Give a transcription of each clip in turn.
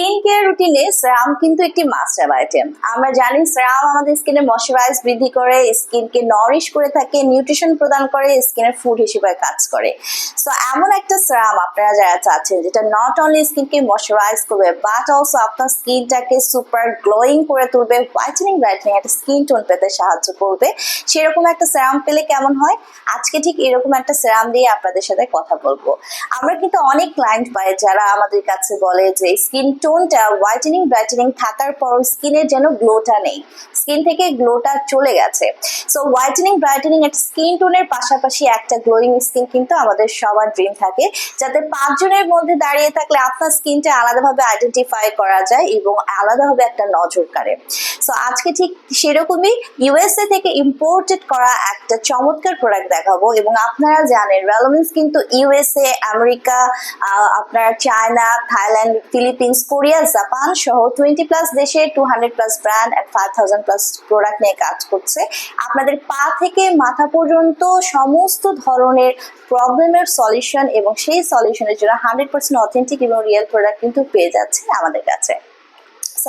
Skin care রুটিনে সেরাম কিন্তু একটি মাস্ট হ্যাভ আইটেম আমরা জানি সেরাম আমাদের স্কিনে ময়শ্চারাইজ বৃদ্ধি করে স্কিনকে নরিশ করে থাকে নিউট্রিশন প্রদান করে স্কিনের ফুড হিসেবে কাজ করে। সো এমন একটা সেরাম আপনারা যারা চাচ্ছেন, যেটা নট অনলি স্কিনকে ময়শ্চারাইজ করবে বাট অলসো আপনার স্কিনটাকে সুপার গ্লোয়িং করে তুলবে হোয়াইটেনিং ব্রাইটেনিং একটা স্কিন টোন পেতে সাহায্য করবে। সেরকম একটা সেরাম পেলে কেমন হয়? আজকে ঠিক এরকম একটা সেরাম দিয়ে আপনাদের সাথে কথা বলব। আমরা কিন্তু অনেক ক্লায়েন্ট পাই যারা আমাদের কাছে বলে যে স্কিন টোনটা হোয়াইটেনিং ব্রাইটেনিং থাকার পর স্কিনের যেন গ্লোটা নেই। স্কিন থেকে গ্লোটা চলে গেছে। সো হোয়াইটেনিং ব্রাইটেনিং একটা স্কিন টোনের পাশাপাশি একটা গ্লোয়িং স্কিন কিন্তু আমাদের সবার ড্রিম থাকে। যাতে পাঁচজনের মধ্যে দাঁড়িয়ে থাকলে আপনার স্কিনটা আলাদাভাবে আইডেন্টিফাই করা যায় এবং আলাদাভাবে একটা নজর কাড়ে। সো আজকে ঠিক সেরকমই ইউএসএ থেকে ইম্পোর্টেড করা একটা চমৎকার প্রোডাক্ট দেখাবো এবং আপনারা জানেন রেলোমেন্স কিন্তু ইউএসএ আমেরিকা আপনার China Thailand Philippines Korea Japan সহ টোয়েন্টি প্লাস দেশে two hundred plus brand and five thousand plus product নিয়ে কাজ করছে। আপনাদের পা থেকে মাথা পর্যন্ত সমস্ত ধরনের প্রবলেমের সলিউশন এবং সেই সলিউশনের জন্য হান্ড্রেড পার্সেন্ট অথেন্টিক এবং রিয়েল প্রোডাক্ট কিন্তু পেয়ে যাচ্ছে আমাদের কাছে।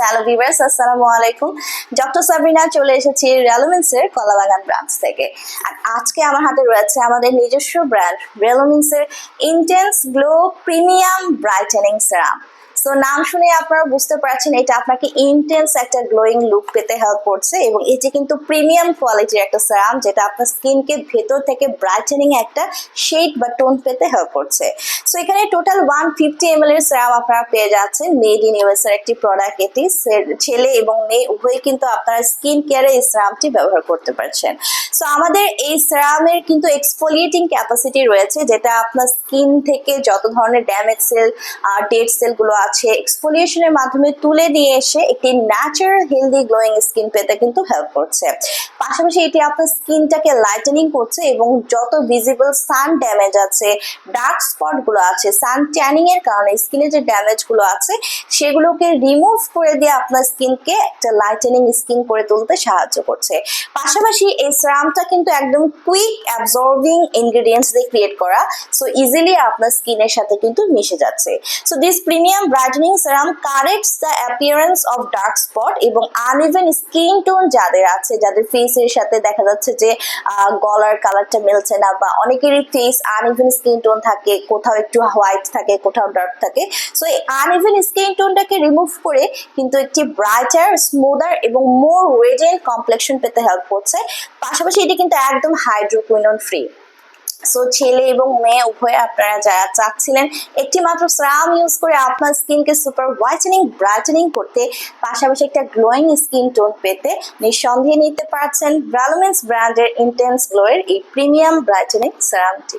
হ্যালো ভিভার্স আসসালামু আলাইকুম। ডক্টর সাবিনা চলে এসেছি রেলোমিন্সের কলাবাগান ব্রাঞ্চ থেকে। আর আজকে আমার হাতে রয়েছে আমাদের নিজস্ব brand রেলোমিন্সের intense glow premium brightening serum so নাম শুনে আপনারা বুঝতে পারছেন, এটা আপনাকে ইন্টেন্স একটা গ্লোয়িং লুক পেতে হেল্প করছে এবং এটি কিন্তু প্রিমিয়াম কোয়ালিটির একটা সেরাম যেটা আপনার স্কিনকে ভেতর থেকে ব্রাইটেনিং একটা শেড বা টোন পেতে হেল্প করছে। সো এখানে টোটাল ওয়ান ফিফটি এম এর সেরাম আপনারা পেয়ে যাচ্ছেন। মেড ইন ইউএস এর একটি প্রোডাক্ট এটি। ছেলে এবং মেয়ে উভয়ই কিন্তু আপনারা স্কিন কেয়ারে এই সেরামটি ব্যবহার করতে পারছেন। সো আমাদের এই সেরামের কিন্তু এক্সফোলিয়েটিং ক্যাপাসিটি রয়েছে, যেটা আপনার স্কিন থেকে যত ধরনের ড্যামেজ সেল ডেড সেলগুলো আছে এক্সফোলিয়েশনের মাধ্যমে তুলে দিয়ে এসে একটি ন্যাচারাল হেলদি গ্লোয়িং স্কিন পেতে কিন্তু হেল্প করছে। পাশাপাশি এটি আপনার স্কিনটাকে লাইটেনিং করছে এবং যত ভিজিবল সান ড্যামেজ আছে ডার্ক স্পটগুলো আছে সান ট্যানিং এর কারণে স্কিনে যে ড্যামেজগুলো আছে, সেগুলোকে রিমুভ করে দিয়ে আপনার স্কিনকে একটা লাইটেনিং স্কিন করে তুলতে সাহায্য করছে। পাশাপাশি এই সেরামটা কিন্তু একদম কুইক অ্যাবজর্বিং ইনগ্রেডিয়েন্টস দিয়ে ক্রিয়েট করা সো ইজিলি আপনার স্কিনের সাথে কিন্তু মিশে যাচ্ছে। So this premium brightening serum corrects the appearance of dark spot এবং আনইভেন স্কিন টোন যাদের আছে, যাদের ফেসের সাথে দেখা যাচ্ছে যে গলার কালারটা মিলছে না বা অনেকেরই ফেস আনইভেন স্কিন টোন থাকে, কোথাও একটু হোয়াইট থাকে, কোথাও ডার্ক থাকে। সো এই আনইভেন স্কিন টোনটাকে রিমুভ করে কিন্তু একটি ব্রাইটার স্মুদার এবং মোর রেডিয়েন্ট কমপ্লেকশন পেতে হেল্প করছে। পাশাপাশি এটি কিন্তু একদম হাইড্রোকুইনন ফ্রি সো ছেলে এবং মেয়ে উভয়ে আপনারা যারা চাচ্ছিলেন একটি মাত্র স্রাম ইউজ করে আপনার স্কিনকে সুপার হোয়াইটেনিং ব্রাইটেনিং করতে, পাশাপাশি একটা গ্লোয়িং স্কিন টোন পেতে নিঃসন্দেহে নিতে পারছেন ভ্যালোমেন্স ব্র্যান্ডের ইন্টেন্স গ্লোয়ের এই প্রিমিয়াম ব্রাইটেনিং সেরামটি